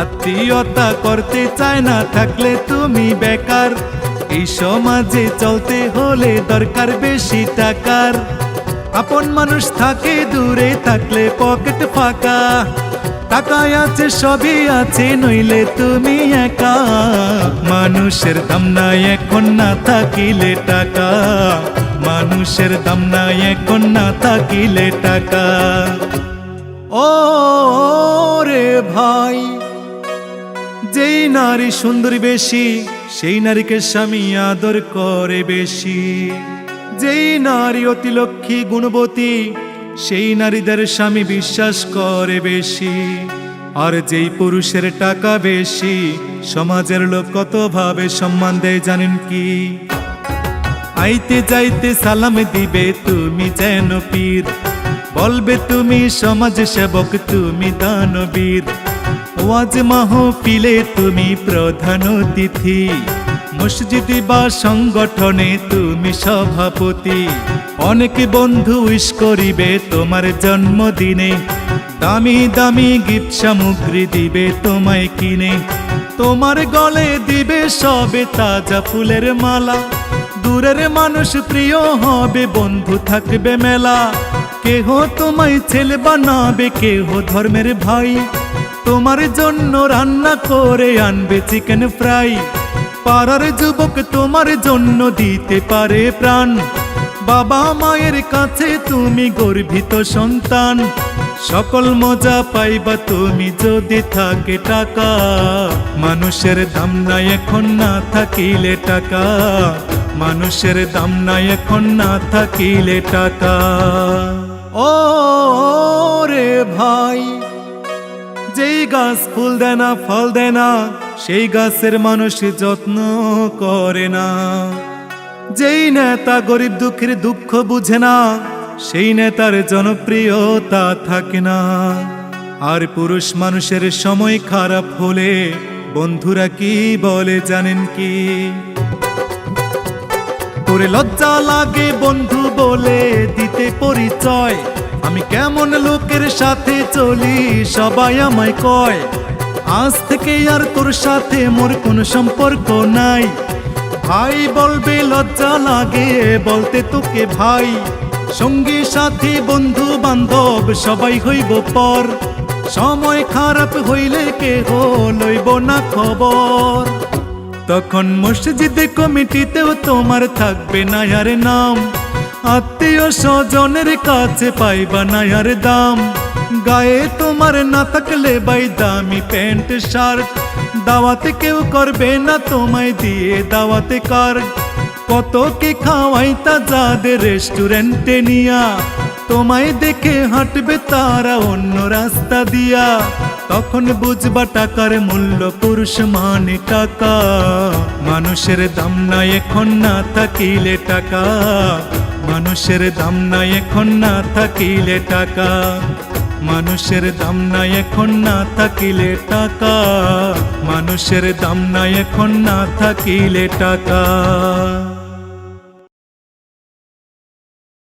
আত্মীয়তা করতে চায় না, থাকলে তুমি বেকার। এই সমাজে চলতে হলে দরকার বেশি টাকার। আপন মানুষ থাকে দূরে, থাকলে পকেট ফাঁকা। টাকায় আছে, সবই আছে, নইলে তুমি একা। মানুষের দাম নাই, এখন না থাকিলে টাকা। মানুষের দাম নাই, এখন না থাকিলে টাকা। ও রে ভাই। নারী সুন্দরী বেশি, সেই নারীকে স্বামী আদর করে বেশি। যেই নারী অতি লক্ষ্মী, গুণবতী, সেই নারীদের স্বামী বিশ্বাস করে বেশি। আর যেই পুরুষের টাকা বেশি, সমাজের লোক কত ভাবে সম্মান দেয় জানেন কি? আইতে যাইতে সালাম দিবে, তুমি যেন পীর। বলবে তুমি সমাজ সেবক, তুমি দানবীর। ওয়াজ মাহফিলে তুমি প্রধান অতিথি। মসজিদে বা সংগঠনে তুমি সভাপতি। অনেক বন্ধু উইশ করিবে তোমার জন্মদিনে। দামি দামি গিফট সামগ্রী দিবে তোমায় কিনে। তোমার গলে দিবে সবে তাজা ফুলের মালা। দূরের মানুষ প্রিয় হবে, বন্ধু থাকবে মেলা। কেহ তোমায় ছেলে বানাবে, কেহ ধর্মের ভাই। তোমার জন্য রান্না করে আনবে চিকেন ফ্রাই। পাড়ার যুবক তোমার জন্য দিতে পারে প্রাণ। বাবা মায়ের কাছে তুমি গর্বিত সন্তান। সকল মজা পাইবা তুমি যদি থাকে টাকা। মানুষের দাম নাই এখন না থাকিলে টাকা। মানুষের দাম নাই এখন না থাকিলে টাকা। ও গাছ ফুল দেয় না, ফল দেয় না, সেই গাছের মানুষ যত্ন করে না। যেই নেতা গরিব দুঃখের দুঃখ বুঝে না, সেই নেতার জনপ্রিয়তা থাকে না। আর পুরুষ মানুষের সময় খারাপ হলে বন্ধুরা কি বলে জানেন কি? তোরে লজ্জা লাগে বন্ধু বলে দিতে পরিচয় আমি কেমন লোকের সাথে চলি, সবাই আমায় কয়, আজ থেকে আর তোর সাথে মোর কোনো সম্পর্ক নাই। ভাই বলবে, লজ্জা লাগে বলতে তোকে ভাই। সঙ্গী, সাথী, বন্ধু, বান্ধব, সবাই হইব পর। সময় খারাপ হইলে কে লইব না খবর। তখন মসজিদে কমিটিতেও তোমার থাকবে না আর নাম। আত্মীয় স্বজনের কাছে পাইবা না দাম। গায়ে তোমার না থাকলে বাই দামি প্যান্ট, শার্ট। দাওয়াতে কেউ করবে না, তোমায় দিয়ে দাওয়াতে কার্ড কত কে খাওয়াই তা যাদের রেস্টুরেন্টে নিয়া। তোমায় দেখে হাঁটবে তারা অন্য রাস্তা দিয়া। তখন বুঝবা টাকার মূল্য পুরুষ মানে টাকা। মানুষের দাম না এখন না থাকিলে টাকা। মানুষের দাম নাই এখন না থাকিলে টাকা। মানুষের দাম নাই এখন না থাকিলে টাকা। মানুষের দাম নাই এখন না থাকিলে টাকা।